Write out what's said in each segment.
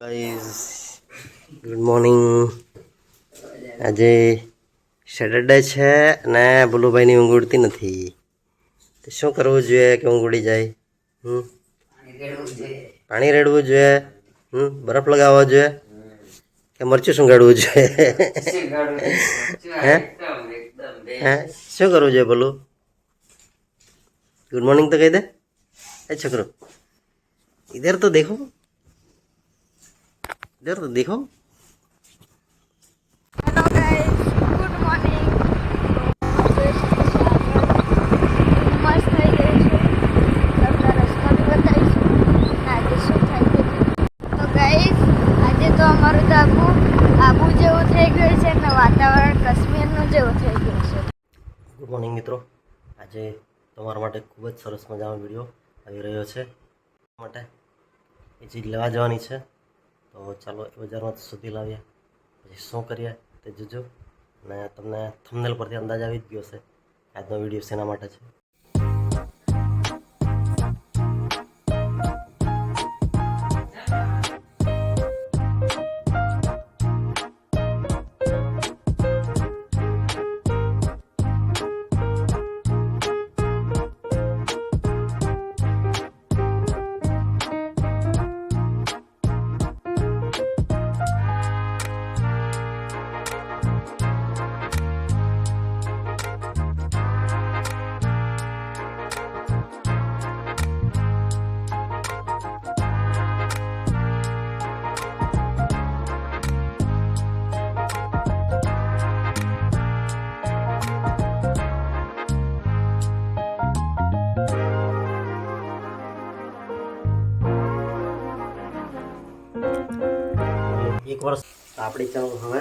Guys good morning આજે Saturday છે અને ભુલુભાઈની ઊંઘ ઉડતી નથી. તો શું કરવું જોઈએ કે ઊંઘ ઉડી જાય? હમ? પાણી રેડવું જોઈએ. હમ? બરફ લગાવવો જોઈએ કે મરચું સુંગાડવું જોઈએ? હે? હે? શું કરવું જોઈએ ભલું? ગુડ મોર્નિંગ તો કહી દે. એ છોકરો ઇધર તો દેખો. इधर तो देखो હેલો ગાઈસ ગુડ મોર્નિંગ મસ્ત થઈ ગઈ છે તમને રસ્તો બી બતાવીશું અને આજે શું થાય છે તો ગાઈસ આજે તો અમારું તો આબુ આબુ જેવું થઈ ગયું છે અને વાતાવરણ કાશ્મીરનું જેવું થઈ ગયું છે ગુડ મોર્નિંગ મિત્રો આજે તમારા માટે ખૂબ જ સરસ મજાનો વિડીયો આવી રહ્યો છે માટે એ ચીજ લેવા જવાની છે તો ચાલો બજારમાં સુધી લાવીએ. પછી શું કરીએ તે જોજો. અને તમને થમનેલ પરથી અંદાજ આવી જ ગયો છે આજનો વીડિયો શેના માટે છે? એક વર્ષ આપણી ચા હવે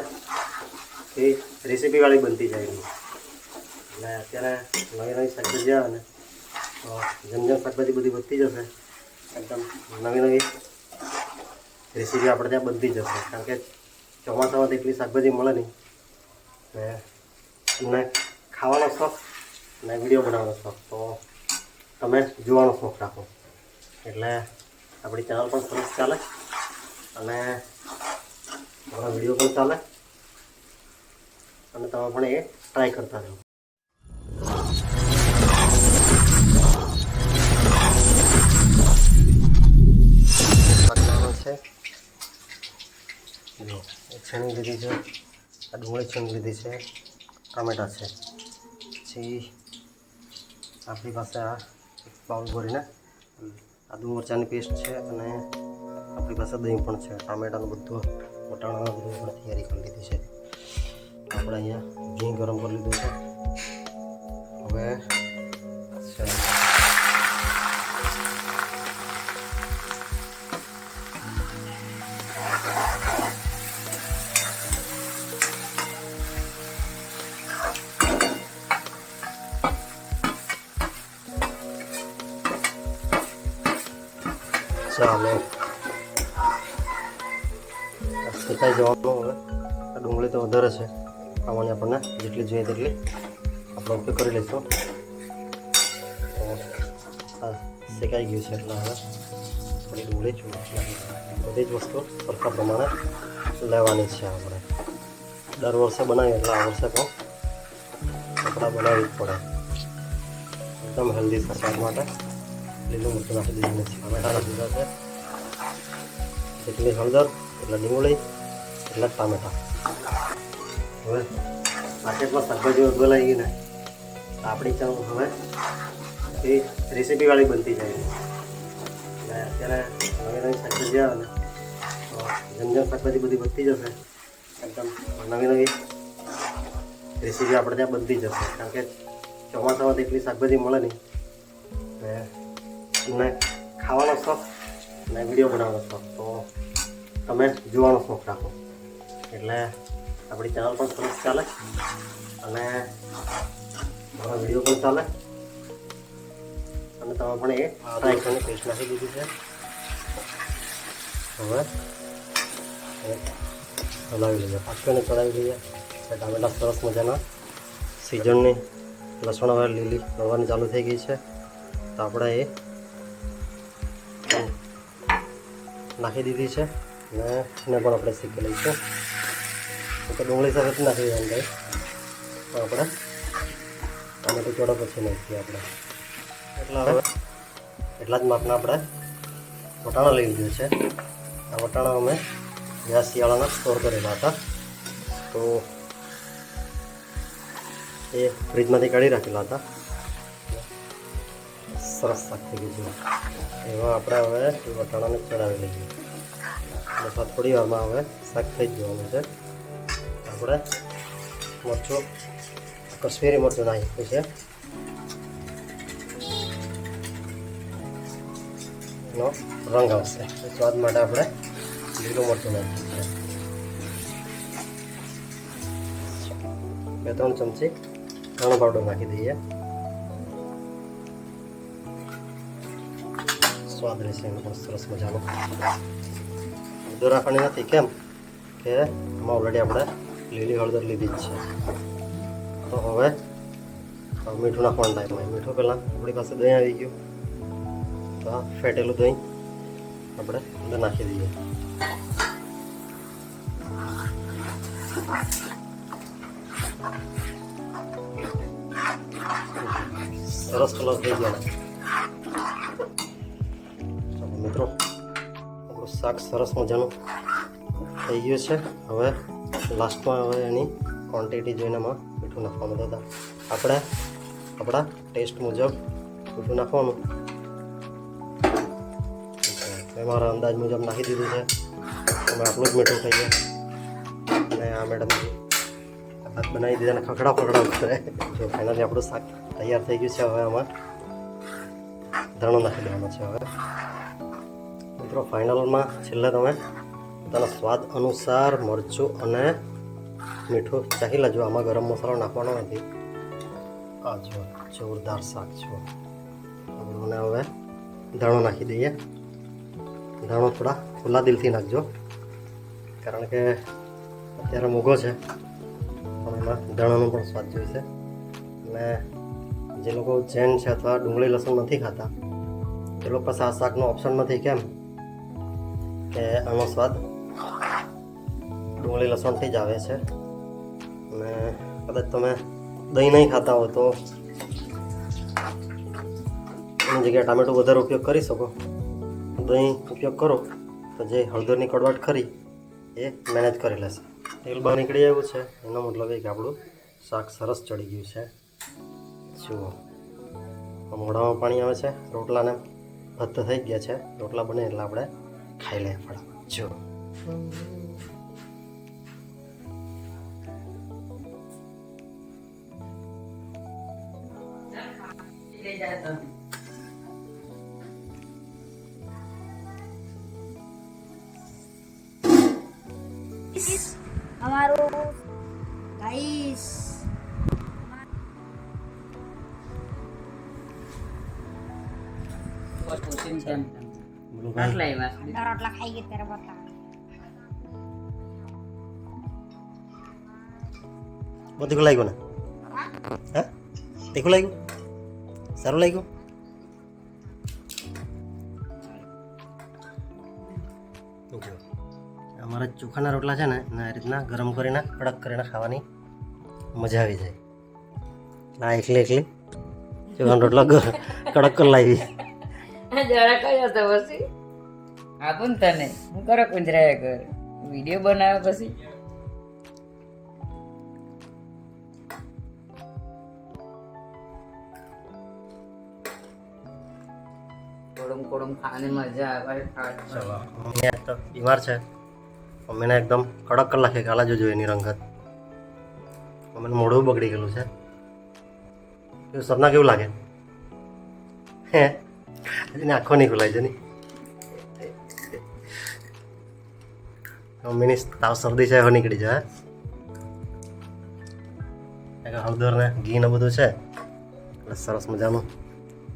એ રેસીપીવાળી બનતી જાય એટલે અત્યારે નવી નવી શાકભાજી આવે ને, તો જેમ જેમ શાકભાજી બધી વધતી જશે, એકદમ નવી નવી રેસીપી આપણે ત્યાં બનતી જશે. કારણ કે ચોમાસામાં એટલી શાકભાજી મળે નહીં ને તમને ખાવાનો શોખ ને વીડિયો બનાવવાનો શોખ. તો તમે જોવાનો શોખ રાખો. એટલે આપણી ચેનલ પણ સરસ ચાલે અને મારા વીડિયો પણ ચાલે. અને તમે પણ એ ટ્રાય કરતા રહો. છીણી લીધી છે. આ ડુંગળી છીણી લીધી છે. ટામેટા છે. પછી આપણી પાસે આ એક ભરીને આદુ મરચાંની પેસ્ટ છે અને આપણી પાસે દહીં પણ છે. ટામેટાનું બધું વટાણાનું બધું આપણે તૈયારી કરી લીધી છે આપણે અહીંયા ઘી ગરમ કરી લીધું છે હવે છે ચાલો શેકાઈ જવાનું હવે આ ડુંગળી તો વધારે છે. આમાંની આપણને જેટલી જોઈએ તેટલી આપણે ઉપયોગ કરી લઈશું. શેકાઈ ગયું છે એટલે હવે થોડી ડુંગળી બધી જ વસ્તુ સરખા પ્રમાણે લેવાની છે આપણે. દર વર્ષે બનાવીએ એટલે આ વર્ષે પણ કપડાં બનાવવી જ પડે. એકદમ હેલ્ધી છે શાક માટે. લીલું મરચું નાખી દીધું છે ટામેટા સારા દીધા છે. જેટલી હળદર, એટલે ડુંગળી એટલા ટામેટા હવે માર્કેટમાં શાકભાજી બોલાઈ ગઈ ને આપણી ચાઉ હવે એ રેસીપીવાળી બનતી જાય અને અત્યારે નવી નવી શાકભાજી આવે ને, તો જેમ જેમ શાકભાજી બધી વધતી જશે એકદમ નવી નવી રેસીપી આપણે ત્યાં બનતી જશે. કારણ કે ચોમાસામાં એટલી શાકભાજી મળે નહીં. ને તમને ખાવાનો શોખ ને વીડિયો બનાવવાનો શોખ. તો તમે જોવાનો શોખ રાખો. એટલે આપણી ચેનલ પણ સરસ ચાલે અને મારા વીડિયો પણ ચાલે અને તમે પણ એ ટ્રાય કરીને પેસ્ટ નાખી દીધી છે હવે એ હલાવી લઈએ પાછળને ચડાવી લઈએ એ ટામેટા સરસ મજાના સિઝનની લસણ હવે લીલી મળવાની ચાલુ થઈ ગઈ છે તો આપણે એ નાખી દીધી છે અને એને પણ આપણે શીખી લઈશું તો ડુંગળી સરસ નાખી ભાઈ તો આપણે ટમેટું ચોળો પછી નાખીએ આપણે એટલા હવે એટલા જ માપના આપણે વટાણા લઈ લીધું છે આ વટાણા અમે ગયા શિયાળાના સ્ટોર કરેલા હતા તો એ ફ્રીજમાંથી કાઢી રાખેલા હતા સરસ શાક થઈ ગયું એમાં આપણે હવે વટાણાને ચડાવી લઈએ એટલે થોડી વારમાં હવે શાક થઈ જ જવાનું છે આપણે મરચું, કશ્મીરી મરચું નાખ્યું છે. એનો રંગ આવશે. સ્વાદ માટે આપણે લીલું મરચું નાખ્યું છે. બે ત્રણ ચમચી ધાણા પાવડર નાખી દઈએ. સ્વાદ રહેશે સરસ મજાનો. દોરા રાખવાની નથી, કેમ? કે આમાં ઓલરેડી આપણે લીલી હળદર લીધી છે. તો હવે મીઠું નાખવાનું ટાઈમ મીઠું પહેલાં આપણી પાસે દહીં આવી ગયું. તો આ ફેટેલું દહીં આપણે અંદર નાખી દઈએ. સરસ કલર થઈ ગયો. મિત્રો શાક સરસ મજાનું થઈ ગયું છે. હવે લાસ્ટમાં હવે એની ક્વોન્ટિટી જોઈને એમાં મીઠું નાખવાનું હતા આપણે, આપણા ટેસ્ટ મુજબ મીઠું નાખવાનું. મેં મારા અંદાજ મુજબ નાખી દીધું છે. અમે આટલું જ મીઠું ખાઈએ. અને આ મેડમ ભાત બનાવી દીધા અને ખખડા ફકડા જો ફાઇનલી આપણું શાક તૈયાર થઈ ગયું છે. હવે આમાં ધાણો નાખી દેવાનો છે હવે. મિત્રો ફાઇનલમાં છેલ્લે તમે પોતાના સ્વાદ અનુસાર મરચું અને મીઠું ચાખી લેજો. આમાં ગરમ મસાલો નાખવાનો નથી. આ જો જોરદાર શાક છો અને હવે ધાણો નાખી દઈએ. ધાણો થોડા ખુલ્લા દિલથી નાખજો. કારણ કે અત્યારે મોઘો છે. પણ એમાં ધાણાનો પણ સ્વાદ જોઈશે. અને જે લોકો જૈન છે અથવા ડુંગળી લસણ નથી ખાતા, એ લોકો પાસે આ શાકનો ઓપ્શન નથી. કેમ? કે આનો સ્વાદ ડુંગળી લસણથી જ આવે છે. અને કદાચ તમે દહીં નહીં ખાતા હો તો એની જગ્યાએ ટામેટું વધારે ઉપયોગ કરી શકો. દહીં ઉપયોગ કરો તો જે હળદરની કડવાટ ખરી એ મેનેજ કરી લેશે. તેલ બહાર નીકળી આવ્યું છે. એનો મતલબ એ કે આપણું શાક સરસ ચડી ગયું છે. જુઓ. મોઢામાં પાણી આવે છે. રોટલાને ભત્ત થઈ ગયા છે. રોટલા બને એટલે આપણે ખાઈ લઈએ ફટાફટ. જુઓ. અમારું ગાઈસ બોલો ભાઈ રોટલા ખાઈ ગયા ત્યારે બતા બહુ તીખું લાગ્યું ને હે તીખું લાગ્યું સારું લાગ્યું અમારા ચોખાના રોટલા છે ને એને આ રીતના ગરમ કરીને કડક કરીને ખાવાની મજા આવી જાય. ના એકલી એકલી. ચોખાના રોટલા કડક કરી લાવી. જરા કયો તો પછી. આપું ને તને? હું કરો કુંજરાયા કર વીડિયો બનાવ્યો પછી? ખાને મજા આવે ચલો. મમ્મી આજ તો બીમાર છે. મમ્મીને એકદમ કડક કર નાખે કાલા જોજો એની રંગત. મમ્મીનું મોઢું બગડી ગયેલું છે. કેવું સપના કેવું લાગે? હે? હજી આંખો નહીં ખુલાય છે નહીં મમ્મીની તાવ શરદી છે હવે નીકળી જાય હળદર ને ઘી ને બધું છે. સરસ મજાનું.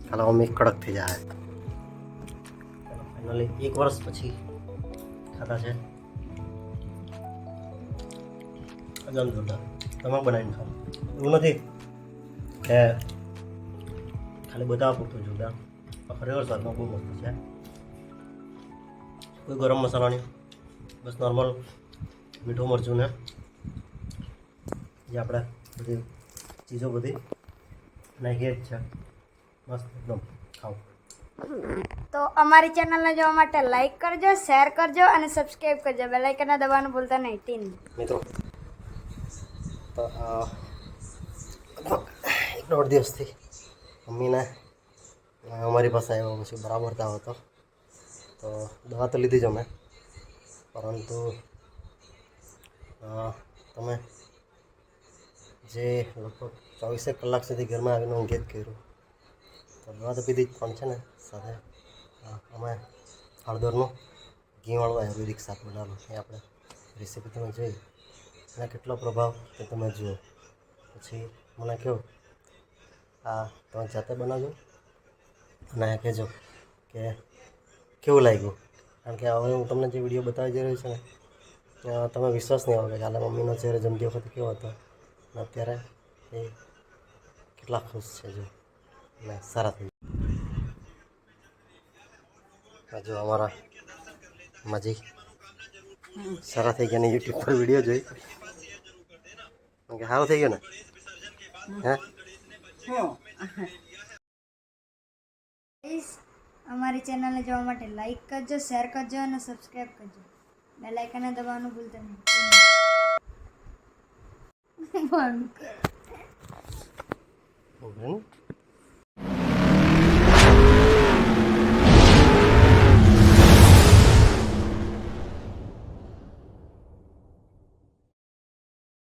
ચાલો મમ્મી કડક થઈ જાય ફાઇનલી એક વર્ષ પછી ખાતા છે. અજાન જોરદાર તમે બનાવીને ખાવ. એવું નથી? કે ખાલી બધા પૂરતું જોરદાર. ખરેખર સ્વાદમાં બહુ મસ્ત છે. કોઈ ગરમ મસાલા નહીં બસ નોર્મલ મીઠું મરચું ને જે આપણે બધી ચીજો બધી નાખીએ જ છે. મસ્ત એકદમ ખાઓ તો અમારી ચેનલને જોવા માટે લાઈક કરજો શેર કરજો અને સબસ્ક્રાઈબ કરજો. બેલ આઇકનને દબાવવાનું ભૂલતા નહીં. ટીન મિત્રો એક દોઢ દિવસથી મમ્મીને અમારી પાસે આવ્યો પછી બરાબર તાવ હતો. તો દવા તો લીધી જ અમે. પરંતુ તમે જે લગભગ ચોવીસેક કલાક સુધી ઘરમાં આવીને ઊંઘે જ કર્યું. તો તો પીધી જ પણ છે ને, સાથે અમે હળદરનું ઘીવાળું આયુર્વેદિક શાક બનાવવાનું એ આપણે રેસીપી તમે જોઈ. એના કેટલો પ્રભાવ તે તમે જુઓ. પછી મને કહો, આ તમે જાતે બનાવજો. અને કહેજો કે કેવું લાગ્યું? કારણ કે હવે હું તમને જે વીડિયો બતાવી જઈ રહ્યો છું ને તમે વિશ્વાસ નહીં આવે કે કાલે મમ્મીનો ચહેરો જમતી વખતે કેવો હતો. અને અત્યારે એ કેટલા ખુશ છે જો. અને સારા થઈ ગયા. અમારા મજી સારા થઈ ગયા ને યુટ્યુબ પર વીડિયો જોઈ. કે સારું થઈ ગયો ને? હે? અમારી ચેનલને જોવા માટે લાઈક કરજો શેર કરજો અને સબસ્ક્રાઈબ કરજો. બેલ આઇકનને દબાવવાનું ભૂલતા નહીં. બંધ